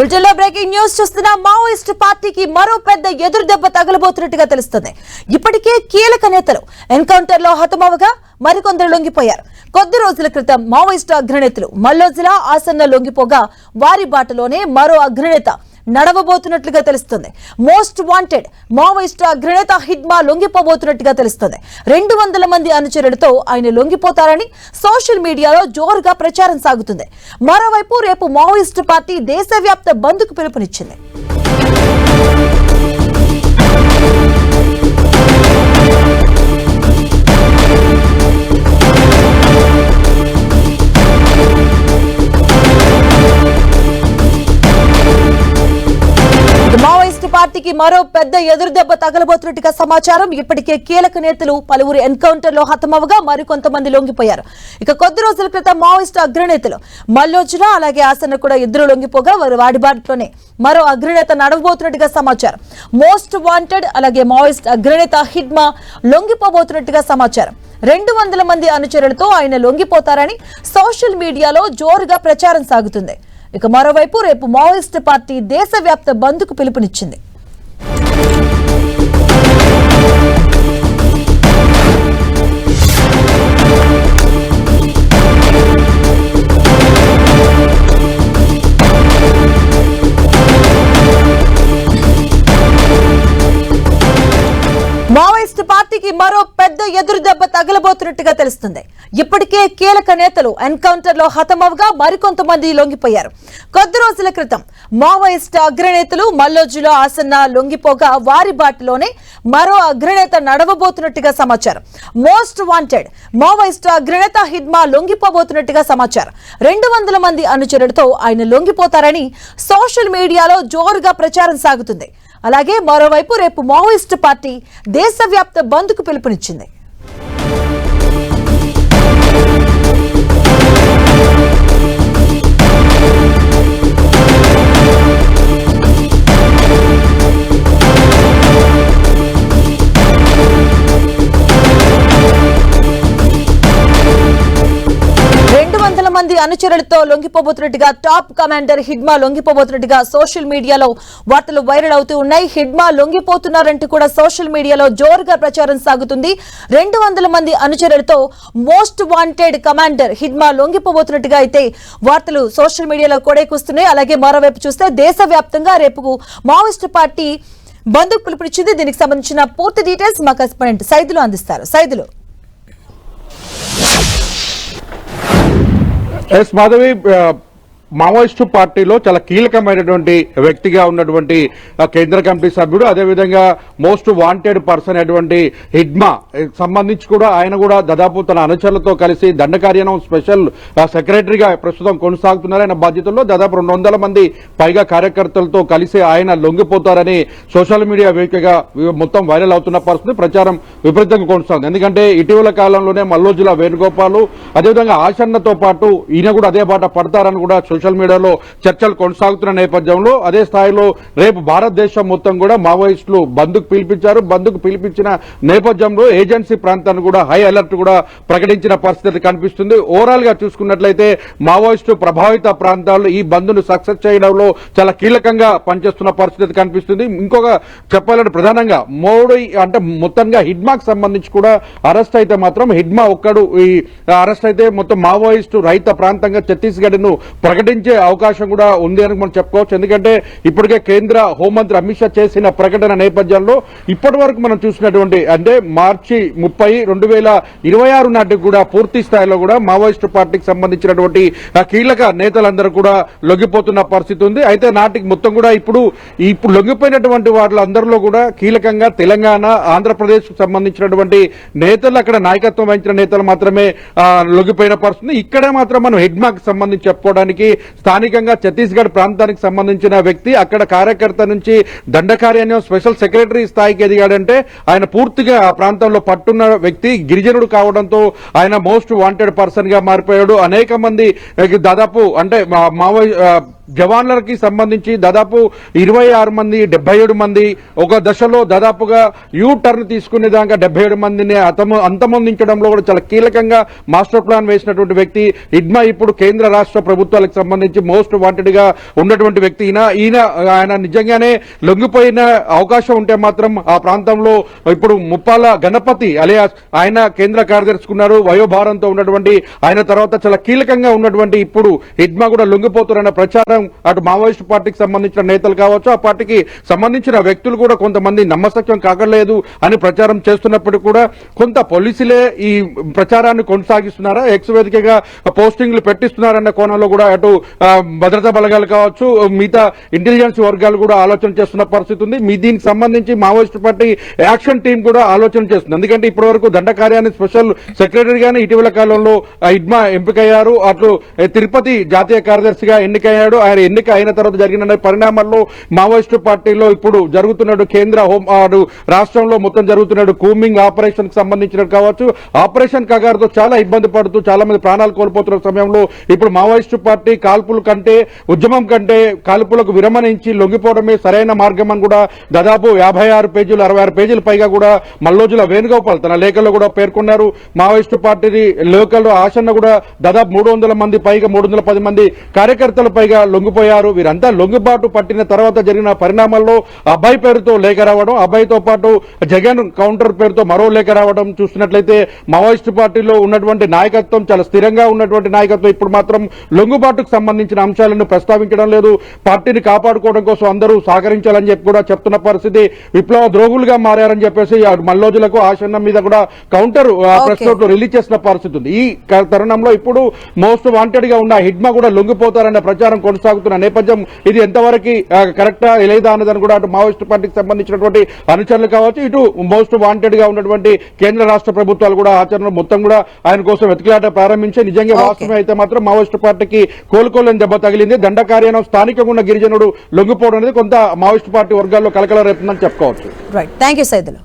Bulletin breaking news చూస్తున్న Maoist పార్టీకి మరో పెద్ద ఎదురు దెబ్బ తగలబోతున్నట్టుగా తెలుస్తుంది. ఇప్పటికే కీలక నేతలు ఎన్కౌంటర్లో హతమవగా మరికొందరు లొంగిపోయారు. కొద్ది రోజుల క్రితం మావోయిస్టు అగ్రనేతలు మల్లోజిలా ఆసన్న లొంగిపోగా వారి బాటలోనే మరో అగ్రనేత నడవబోతున్నట్లుగా తెలుస్తుంది. మోస్ట్ వాంటెడ్ మావోయిస్ట్ అగ్రనేత హిడ్మా లొంగిపోబోతున్నట్టుగా తెలుస్తుంది. రెండు వందల మంది అనుచరులతో ఆయన లొంగిపోతారని సోషల్ మీడియాలో జోరుగా ప్రచారం సాగుతుంది. మరోవైపు రేపు మావోయిస్ట్ పార్టీ దేశవ్యాప్త బంద్కు పిలుపునిచ్చింది. పార్టీకి మరో పెద్ద ఎదురు దెబ్బ తగలబోతున్నట్టుగా సమాచారం. ఇప్పటికే కీలక నేతలు పలువురు ఎన్కౌంటర్లో హతమవగా మరికొంతమంది లొంగిపోయారు. ఇక కొద్ది రోజుల క్రితం మావోయిస్టు అగ్రనేతలు మల్లోజున అలాగే ఆసన కూడా ఇద్దరు లొంగిపోగా వారి వాడిబాటులోనే మరో అగ్రనేత నడవబోతున్నట్టుగా సమాచారం. మోస్ట్ వాంటెడ్ అలాగే మావోయిస్ట్ అగ్రనేత హిడ్మా లొంగిపోబోతున్నట్టుగా సమాచారం. రెండు వందల మంది అనుచరులతో ఆయన లొంగిపోతారని సోషల్ మీడియాలో జోరుగా ప్రచారం సాగుతుంది. ఇక మరోవైపు రేపు మావోయిస్ట్ పార్టీ దేశవ్యాప్త బంద్కు పిలుపునిచ్చింది. పెద్ద ఎదురు దెబ్బ తగలబోతున్నట్టుగా తెలుస్తుంది. ఇప్పటికే కీలక నేతలు ఎన్కౌంటర్లో హతమవగా మరికొంతమంది లొంగిపోయారు. కొద్ది రోజుల క్రితం మావోయిస్ట్ అగ్రనేతలు మల్లోజులో ఆసన్న లొంగిపోగా వారి బాటలోనే మరో అగ్రనేత నడవబోతున్నట్టుగా సమాచారం. మోస్ట్ వాంటెడ్ మావోయిస్ట్ అగ్రనేత హిడ్మా లొంగిపోబోతున్నట్టుగా సమాచారం. రెండు వందల మంది అనుచరులతో ఆయన లొంగిపోతారని సోషల్ మీడియాలో జోరుగా ప్రచారం సాగుతుంది. అలాగే మరోవైపు రేపు మావోయిస్టు పార్టీ దేశవ్యాప్త బంద్కు పిలుపునిచ్చింది. రెండు వందల మంది అనుచరులతో లొంగిపోబోతున్నట్టుగా టాప్ కమాండర్ హిడ్మా లొంగిపోబోతున్నట్టుగా సోషల్ మీడియాలో వార్తలు వైరల్ అవుతూ ఉన్నాయి. హిడ్మా లొంగిపోతున్నారంటూ కూడా సోషల్ మీడియాలో జోరుగా ప్రచారం సాగుతుంది. రెండు వందల మంది అనుచరులతో మోస్ట్ వాంటెడ్ కమాండర్ హిడ్మా లొంగిపోబోతున్నట్టుగా అయితే వార్తలు సోషల్ మీడియాలో కొడేకొస్తున్నాయి అలాగే మరోవైపు చూస్తే దేశవ్యాప్తంగా రేపు మావోయిస్టు పార్టీ బంధుకు పిలుపునిచ్చింది దీనికి సంబంధించిన పూర్తి డీటెయిల్స్ మా కరెస్పాండెంట్ సైదులు అందిస్తారు. Saidulu. Yes, Madhavi, uh, Maoist పార్టీలో చాలా కీలకమైనటువంటి వ్యక్తిగా ఉన్నటువంటి కేంద్ర కమిటీ సభ్యుడు అదేవిధంగా మోస్ట్ వాంటెడ్ పర్సన్ అయినటువంటి హిడ్మా. సంబంధించి కూడా ఆయన కూడా దాదాపు తన అనుచరులతో కలిసి దండకార్యనం స్పెషల్ సెక్రటరీగా ప్రస్తుతం కొనసాగుతున్నారు. ఆయన బాధ్యతల్లో దాదాపు రెండు వందల మంది పైగా కార్యకర్తలతో కలిసి ఆయన లొంగిపోతారని సోషల్ మీడియా వేదికగా మొత్తం వైరల్ అవుతున్న పరిస్థితి ప్రచారం విపరీతంగా కొనసాగుతుంది. ఎందుకంటే ఇటీవల కాలంలోనే మల్లోజుల వేణుగోపాలు అదేవిధంగా ఆశన్నతో పాటు ఈయన కూడా అదే బాట పడతారని కూడా సోషల్ మీడియాలో చర్చలు కొనసాగుతున్న నేపథ్యంలో అదే స్థాయిలో రేపు భారతదేశం మొత్తం కూడా మావోయిస్టులు బంద్కు పిలిపించారు. బంద్కు పిలిపించిన నేపథ్యంలో ఏజెన్సీ ప్రాంతాన్ని కూడా హై అలర్ట్ కూడా ప్రకటించిన పరిస్థితి కనిపిస్తుంది. ఓవరాల్గా చూసుకున్నట్లయితే మావోయిస్టు ప్రభావిత ప్రాంతాల్లో ఈ బంద్ను సక్సెస్ చేయడంలో చాలా కీలకంగా పనిచేస్తున్న పరిస్థితి కనిపిస్తుంది. ఇంకొక చెప్పాలంటే ప్రధానంగా మోడీ అంటే మొత్తంగా హిడ్మాకు సంబంధించి కూడా అరెస్ట్ అయితే మాత్రం హిడ్మా ఒక్కడు ఈ అరెస్ట్ అయితే మొత్తం మావోయిస్టు రైత ప్రాంతంగా ఛత్తీస్గఢ్ను ప్రకటించే అవకాశం కూడా ఉంది అని మనం చెప్పుకోవచ్చు. ఎందుకంటే ఇప్పటికే కేంద్ర హోంమంత్రి అమిత్ షా చేసిన ప్రకటన నేపథ్యంలో ఇప్పటి వరకు మనం చూసినటువంటి అంటే మార్చి ముప్పై రెండు వేల ఇరవై ఆరు నాటికి కూడా పూర్తి స్థాయిలో కూడా మావోయిస్టు పార్టీకి సంబంధించినటువంటి ఆ కీలక నేతలందరూ కూడా లొంగిపోతున్న పరిస్థితి ఉంది. అయితే నాటికి మొత్తం కూడా ఇప్పుడు ఇప్పుడు లొంగిపోయినటువంటి వాళ్ళందరిలో కూడా కీలకంగా తెలంగాణ ఆంధ్రప్రదేశ్కు సంబంధించినటువంటి నేతలు అక్కడ నాయకత్వం వహించిన నేతలు మాత్రమే లొంగిపోయిన పరిస్థితి ఇక్కడే మాత్రం మనం హెడ్మాక్ సంబంధించి చెప్పుకోవడానికి స్థానికంగా ఛత్తీస్గఢ్ ప్రాంతానికి సంబంధించిన వ్యక్తి అక్కడ కార్యకర్త నుంచి దండకార్యాలయం స్పెషల్ సెక్రటరీ స్థాయికి ఎదిగాడంటే ఆయన పూర్తిగా ఆ ప్రాంతంలో పట్టున్న వ్యక్తి గిరిజనుడు కావడంతో ఆయన మోస్ట్ వాంటెడ్ పర్సన్గా మారిపోయాడు. అనేక మంది దాదాపు అంటే మా- మావో జవాన్లకి సంబంధించి దాదాపు ఇరవై ఆరు మంది డెబ్బై ఏడు మంది ఒక దశలో దాదాపుగా యూ టర్న్ తీసుకునే దాకా డెబ్బై ఏడు మందిని అతము అంతమొందించడంలో కూడా చాలా కీలకంగా మాస్టర్ ప్లాన్ వేసినటువంటి వ్యక్తి ఇడ్మా ఇప్పుడు కేంద్ర రాష్ట్ర ప్రభుత్వాలకు సంబంధించి మోస్ట్ వాంటెడ్గా ఉన్నటువంటి వ్యక్తి. ఈయన ఈయన ఆయన నిజంగానే లొంగిపోయిన అవకాశం ఉంటే మాత్రం ఆ ప్రాంతంలో ఇప్పుడు ముప్పాల గణపతి అలియాస్ ఆయన కేంద్ర కార్యదర్శుకున్నారు. వయోభారంతో ఉన్నటువంటి ఆయన తర్వాత చాలా కీలకంగా ఉన్నటువంటి ఇప్పుడు ఇడ్మా కూడా లొంగిపోతున్న ప్రచారం అటు మావోయిస్ట్ పార్టీకి సంబంధించిన నేతలు కావచ్చు ఆ పార్టీకి సంబంధించిన వ్యక్తులు కూడా కొంతమంది నమ్మసత్యం కాకలేదు అని ప్రచారం చేస్తున్నప్పటికీ కూడా కొంత పోలీసులే ఈ ప్రచారాన్ని కొనసాగిస్తున్నారా? ఎక్స్ వేదికగా పోస్టింగ్లు పెట్టిస్తున్నారన్న కోణంలో కూడా అటు భద్రతా బలగాలు కావచ్చు మిగతా ఇంటెలిజెన్స్ వర్గాలు కూడా ఆలోచన చేస్తున్న పరిస్థితి ఉంది. మీ దీనికి సంబంధించి మావోయిస్ట్ పార్టీ యాక్షన్ టీం కూడా ఆలోచన చేస్తుంది. ఎందుకంటే ఇప్పటి వరకు దండకార్యాన్ని స్పెషల్ సెక్రటరీగానే ఇటీవల కాలంలో ఇడ్మా ఎంపికయ్యారు. అటు తిరుపతి జాతీయ కార్యదర్శిగా ఎన్నికయ్యాడు. ఆయన ఎన్నిక అయిన తర్వాత జరిగిన పరిణామాల్లో మావోయిస్టు పార్టీలో ఇప్పుడు జరుగుతున్నాడు కేంద్ర హోం రాష్ట్రంలో మొత్తం జరుగుతున్నాడు కూమింగ్ ఆపరేషన్కి సంబంధించినట్టు కావచ్చు. ఆపరేషన్ కగారుతో చాలా ఇబ్బంది పడుతూ చాలా మంది ప్రాణాలు కోల్పోతున్న సమయంలో ఇప్పుడు మావోయిస్టు పార్టీ కాల్పుల కంటే ఉద్యమం కంటే కాల్పులకు విరమణ ఇచ్చి లొంగిపోవడమే సరైన మార్గం అని కూడా దాదాపు యాభై ఆరు పేజీలు అరవై ఆరు పేజీల పైగా కూడా మల్లోజుల వేణుగోపాల్ తన లేఖలో కూడా పేర్కొన్నారు. మావోయిస్టు పార్టీ లోకల్ ఆశన్న కూడా దాదాపు మూడు వందల మంది పైగా మూడు వందల పది మంది కార్యకర్తల పైగా లొంగిపోయారు. వీరంతా లొంగిబాటు పట్టిన తర్వాత జరిగిన పరిణామాల్లో అబ్బాయి పేరుతో లేఖ రావడం అబ్బాయితో పాటు జగన్ కౌంటర్ పేరుతో మరో లేఖ రావడం చూసినట్లయితే మావోయిస్టు పార్టీలో ఉన్నటువంటి నాయకత్వం చాలా స్థిరంగా ఉన్నటువంటి నాయకత్వం ఇప్పుడు మాత్రం లొంగుబాటుకు సంబంధించిన అంశాలను ప్రస్తావించడం లేదు. పార్టీని కాపాడుకోవడం కోసం అందరూ సహకరించాలని చెప్పి కూడా చెప్తున్న పరిస్థితి విప్లవ ద్రోగులుగా మారారని చెప్పేసి ఆ మల్లోజులకు ఆశన్న మీద కూడా కౌంటర్ ప్రెస్. నోట్ రిలీజ్ చేసిన పరిస్థితి ఉంది. ఈ తరుణంలో ఇప్పుడు మోస్ట్ వాంటెడ్గా ఉన్న హిడ్మా కూడా లొంగిపోతారనే ప్రచారం కొనసాగుతున్న నేపథ్యం ఇది ఎంతవరకు కరెక్టా లేదా అన్నదని కూడా అటు మావోయిస్ట్ పార్టీకి సంబంధించినటువంటి అనుచరులు కావచ్చు ఇటు మోస్ట్ వాంటెడ్గా ఉన్నటువంటి కేంద్ర రాష్ట్ర ప్రభుత్వాలు కూడా ఆచరణ మొత్తం కూడా ఆయన కోసం వెతికిలాట ప్రారంభించి నిజంగా. వాస్తవం అయితే మాత్రం మావోయిస్ట్ పార్టీకి కోలుకోలేని దెబ్బ తగిలింది. దండకార్యానం స్థానికంగా ఉన్న గిరిజనుడు లొంగిపోవడం అనేది కొంత మావోయిస్ట్ పార్టీ వర్గాల్లో కలకల రేపుందని చెప్పుకోవచ్చు. Right thank you Saidulu